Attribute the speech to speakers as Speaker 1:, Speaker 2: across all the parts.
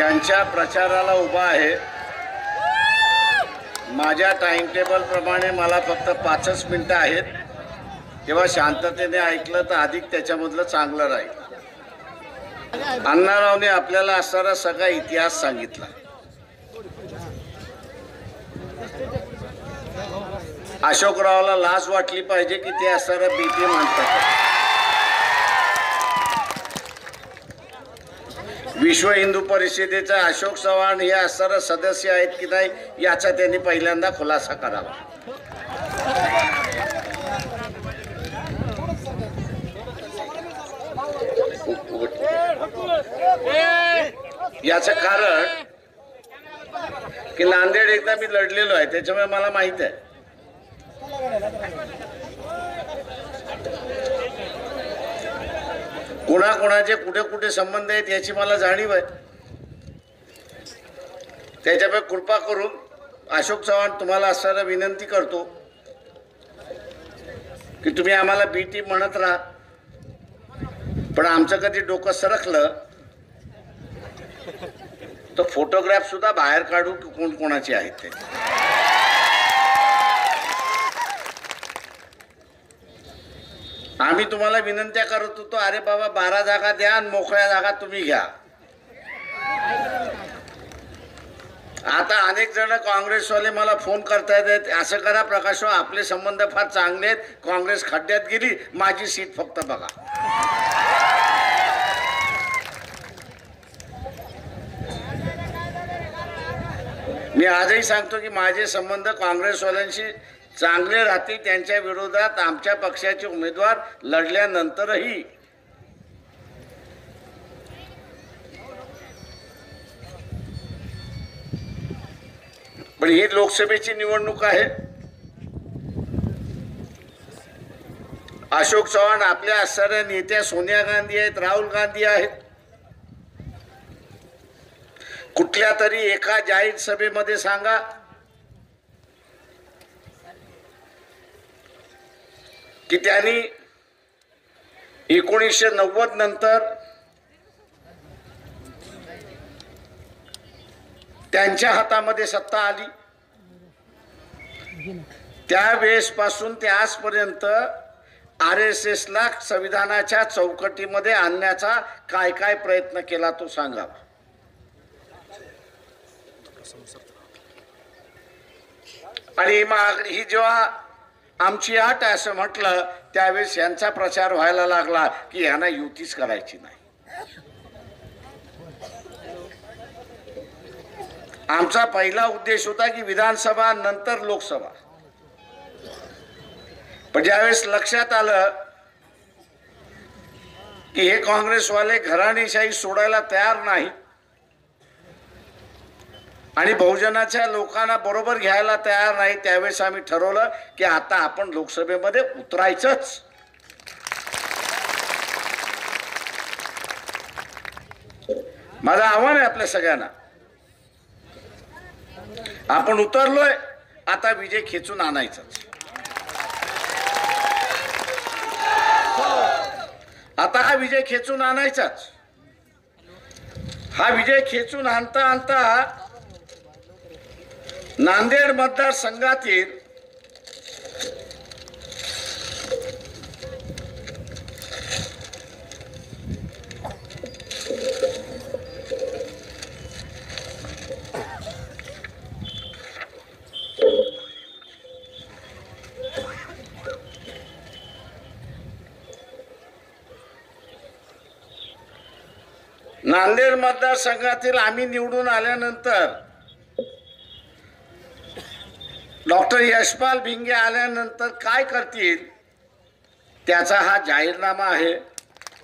Speaker 1: यांच्या प्रचाराला उभा आहे. माझ्या टाइम टेबल प्रमाणे मला फक्त पाचच मिनिटं आहेत. तेव्हा शांततेने ऐकलं तर अधिक त्याच्यामधलं चांगलं राहील. अण्णारावने आपल्याला असणारा सगळा इतिहास सांगितला. अशोकरावला लाज वाटली पाहिजे की ते असणारं बीपी म्हणतात. विश्व हिंदू परिषदेचा अशोक चव्हाण हे सर्व सदस्य आहेत की नाही याचा त्यांनी पहिल्यांदा खुलासा करावा. याचं कारण की नांदेड एकदा मी लढलेलो आहे त्याच्यामुळे मला माहीत आहे. कोणाकोणाचे कुठे कुठे संबंध आहेत याची मला जाणीव आहे. त्याच्यामुळे कृपा करून अशोक चव्हाण तुम्हाला असणारा विनंती करतो की तुम्ही आम्हाला बी टी म्हणत राहा. पण आमचं कधी डोकं सरकलं तर फोटोग्राफ सुद्धा बाहेर काढू की कोण कोणाचे आहेत ते. आम्ही तुम्हाला विनंत्या करत होतो अरे बाबा बारा जागा द्या आणि मोकळ्या जागा तुम्ही घ्या. आता अनेक जण काँग्रेसवाले मला फोन करतायत असं करा प्रकाश हो, आपले संबंध फार चांगले आहेत काँग्रेस खड्ड्यात गेली माझी सीट फक्त बघा. मी आजही सांगतो की माझे संबंध काँग्रेसवाल्यांशी चांगले राहतील त्यांच्या विरोधात आमच्या पक्षाचे उमेदवार लढल्यानंतरही. पण ही लोकसभेची निवडणूक आहे. अशोक चव्हाण आपल्या असणाऱ्या नेत्या सोनिया गांधी आहेत राहुल गांधी आहेत. कुठल्या तरी एका जाहीर सभेमध्ये सांगा की त्यांनी एकोणीसशे नव्वद नंतर त्यांच्या हातामध्ये सत्ता आली. त्यावेळेसपासून ते आजपर्यंत आर एस एसला संविधानाच्या चौकटीमध्ये आणण्याचा काय काय प्रयत्न केला तो सांगावा. आणि मग ही जेव्हा आमची आट असं म्हटलं त्यावेळेस यांचा प्रचार व्हायला लागला की यांना युतीच करायची नाही. आमचा पहिला उद्देश होता की विधानसभा नंतर लोकसभा. पण ज्यावेळेस लक्षात आलं की हे काँग्रेसवाले घराणेशाही सोडायला तयार नाही आणि बहुजनाच्या लोकांना बरोबर घ्यायला तयार नाही त्यावेळेस आम्ही ठरवलं की आता आपण लोकसभेमध्ये उतरायचंच. माझं आव्हान आहे आपल्या सगळ्यांना. आपण उतरलोय आता विजय खेचून आणायचाच. आता हा विजय खेचून आणायचाच. हा विजय खेचून आणता आणता नांदेड मतदारसंघातील नांदेड मतदारसंघातील आम्ही निवडून आल्यानंतर डॉक्टर यशपाल भिंगे आल्यानंतर काय करतील? त्याचा हा जाहीरनामा आहे.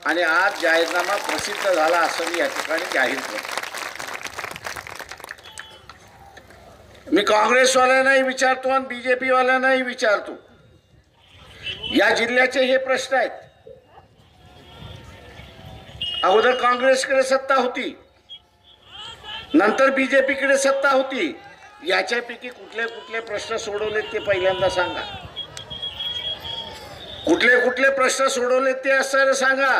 Speaker 1: आणि आज जाहीरनामा प्रसिद्ध झाला असं मी या ठिकाणी जाहीर करतो. मी काँग्रेसवाल्यांनाही विचारतो आणि बी जे पीवाल्यांनाही विचारतो. या जिल्ह्याचे हे प्रश्न आहेत. अगोदर काँग्रेसकडे सत्ता होती. नंतर बीजेपीकडे सत्ता होती. याच्यापैकी कुठले कुठले प्रश्न सोडवलेत ते पहिल्यांदा सांगा. कुठले कुठले प्रश्न सोडवलेत ते असं सांगा.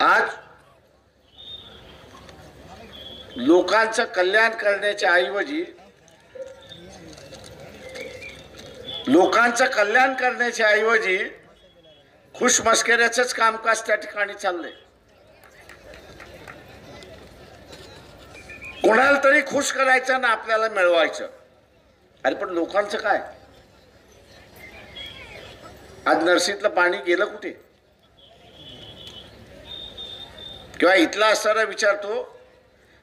Speaker 1: आज लोकांचं कल्याण करण्याच्या ऐवजी लोकांचं कल्याण करण्याच्या ऐवजी खुशमस्कऱ्याचंच कामकाज त्या ठिकाणी चाललंय. कोणाला तरी खुश करायचं ना आपल्याला मिळवायचं. अरे पण लोकांचं काय? आज नर्सीतलं पाणी गेलं कुठे? किंवा इथला असताना विचारतो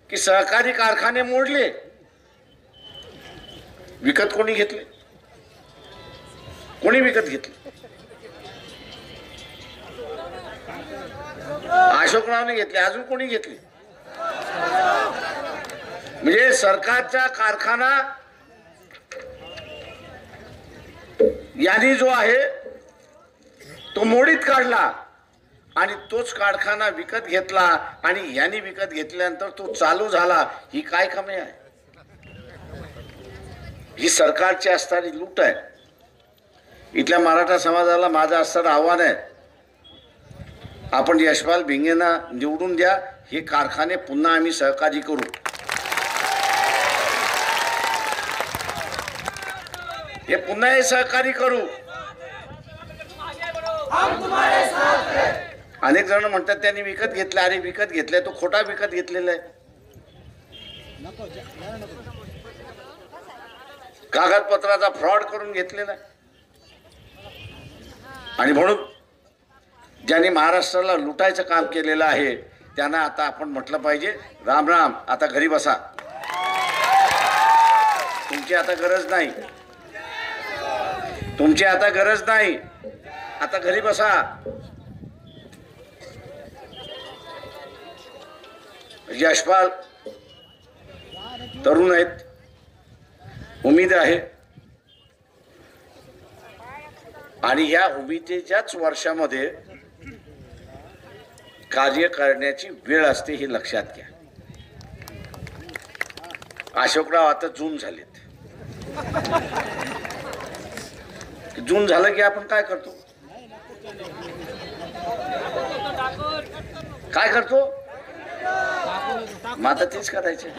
Speaker 1: की सहकारी कारखाने मोडले विकत कोणी घेतले? कोणी विकत घेतले? अशोकरावने घेतले अजून कोणी घेतले? म्हणजे सरकारचा कारखाना यांनी जो आहे तो मोडीत काढला आणि तोच कारखाना विकत घेतला आणि यांनी विकत घेतल्यानंतर तो चालू झाला ही काय कमी आहे? ही सरकारची असणारी लूट आहे. इथल्या मराठा समाजाला माझं असणारं आव्हान आहे. आपण यशपाल भिंगेंना निवडून द्या हे कारखाने पुन्हा आम्ही सहकारी करू. हे पुन्हा हे सहकारी करू. अनेक जण म्हणतात त्यांनी विकत घेतलं. अरे विकत घेतलाय तो खोटा विकत घेतलेला आहे. कागदपत्राचा फ्रॉड करून घेतलेला आहे. आणि म्हणून ज्यांनी महाराष्ट्राला लुटायचं काम केलेलं आहे त्यांना आता आपण म्हटलं पाहिजे राम राम आता घरी बसा. तुमची आता गरज नाही. तुमची आता गरज नाही. आता घरी बसा. यशपाल तरुण आहेत. उमेद आहे. आणि या उमेदेच्याच वर्षामध्ये कार्य करण्याची वेळ असते हे लक्षात घ्या. अशोकराव आता जून झालेत. जून झालं की आपण काय करतो? काय करतो? मग आता तेच करायचे.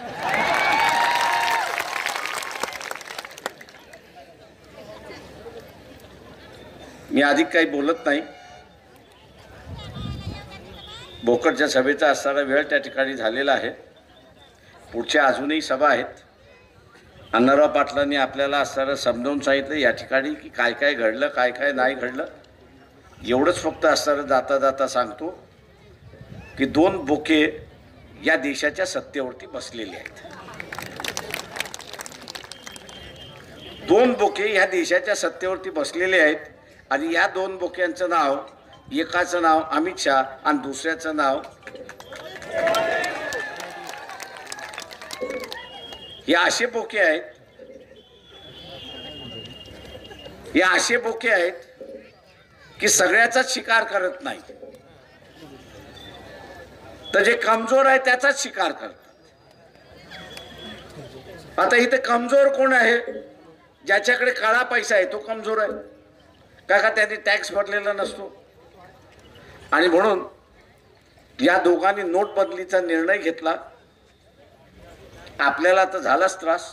Speaker 1: मी अधिक काही बोलत नाही. बोकडच्या सभेचा असणारा वेळ त्या ठिकाणी झालेला आहे. पुढच्या अजूनही सभा आहेत. अण्णाराव पाटलांनी आपल्याला असणारं समजावून सांगितलं या ठिकाणी की काय काय घडलं काय काय नाही घडलं. एवढंच फक्त असणारं जाता जाता सांगतो की दोन बोके या देशाच्या सत्तेवरती बसलेले आहेत. दोन बोके ह्या देशाच्या सत्तेवरती बसलेले आहेत आणि या दोन बोक्यांचं नाव एकाचं नाव अमित शहा आणि दुसऱ्याचं नाव हे असे बोके आहेत. हे असे बोके आहेत की सगळ्याचाच शिकार करत नाही. तर जे कमजोर आहे त्याचाच शिकार करतात. आता इथे कमजोर कोण आहे? ज्याच्याकडे काळा पैसा आहे तो कमजोर आहे. का का त्याने टॅक्स भरलेला नसतो? आणि म्हणून या दोघांनी नोटबंदलीचा निर्णय घेतला. आपल्याला तर झालाच त्रास.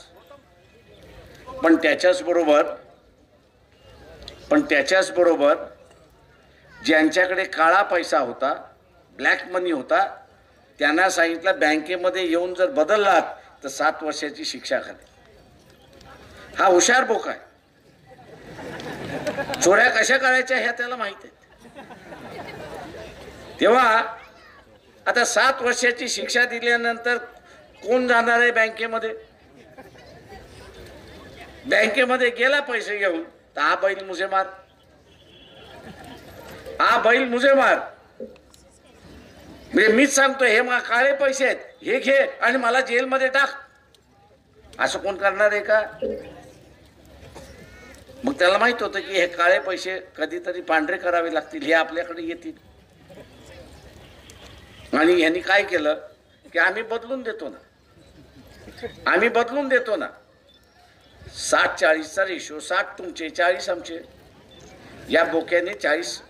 Speaker 1: पण त्याच्याच बरोबर पण त्याच्याच बरोबर ज्यांच्याकडे काळा पैसा होता ब्लॅक मनी होता त्यांना सांगितलं बँकेमध्ये येऊन जर बदललात तर सात वर्षाची शिक्षा खाली हा हुशार बोक आहे. चोऱ्या कशा करायच्या ह्या त्याला माहीत आहे. तेव्हा आता सात वर्षाची शिक्षा दिल्यानंतर कोण जाणार आहे बँकेमध्ये? बँकेमध्ये गेला पैसे घेऊन तर हा बैल मुझे मार. हा बैल मुझे मार. म्हणजे मीच सांगतो हे मा काळे पैसे आहेत हे घे आणि मला जेलमध्ये टाक. असं कोण करणार आहे का? मग त्याला माहीत होतं की हे काळे पैसे कधीतरी पांढरे करावे लागतील हे आपल्याकडे येतील. आणि ह्यांनी काय केलं? की आम्ही बदलून देतो ना. आम्ही बदलून देतो ना. सात चाळीसचा रेशो सात तुमचे चाळीस आमचे. या बोक्याने चाळीस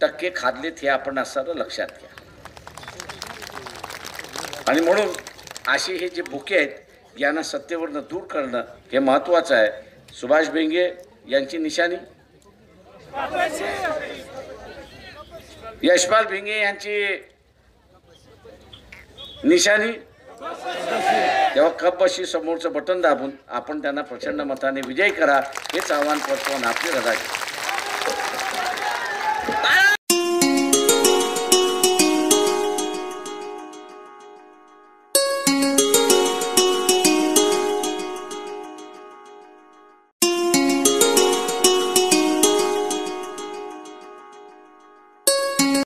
Speaker 1: टक्के खादलेत हे आपण असं लक्षात घ्या. आणि म्हणून असे हे जे बुके आहेत यांना सत्तेवरनं दूर करणं हे महत्त्वाचं आहे. सुभाष भेंगे यांची निशाणी. यशपाल भिंगे यांची निशाणी. तेव्हा कपशी समोरचं बटन दाबून आपण त्यांना प्रचंड मताने विजय करा हेच आव्हान करतो आणि आपली रजा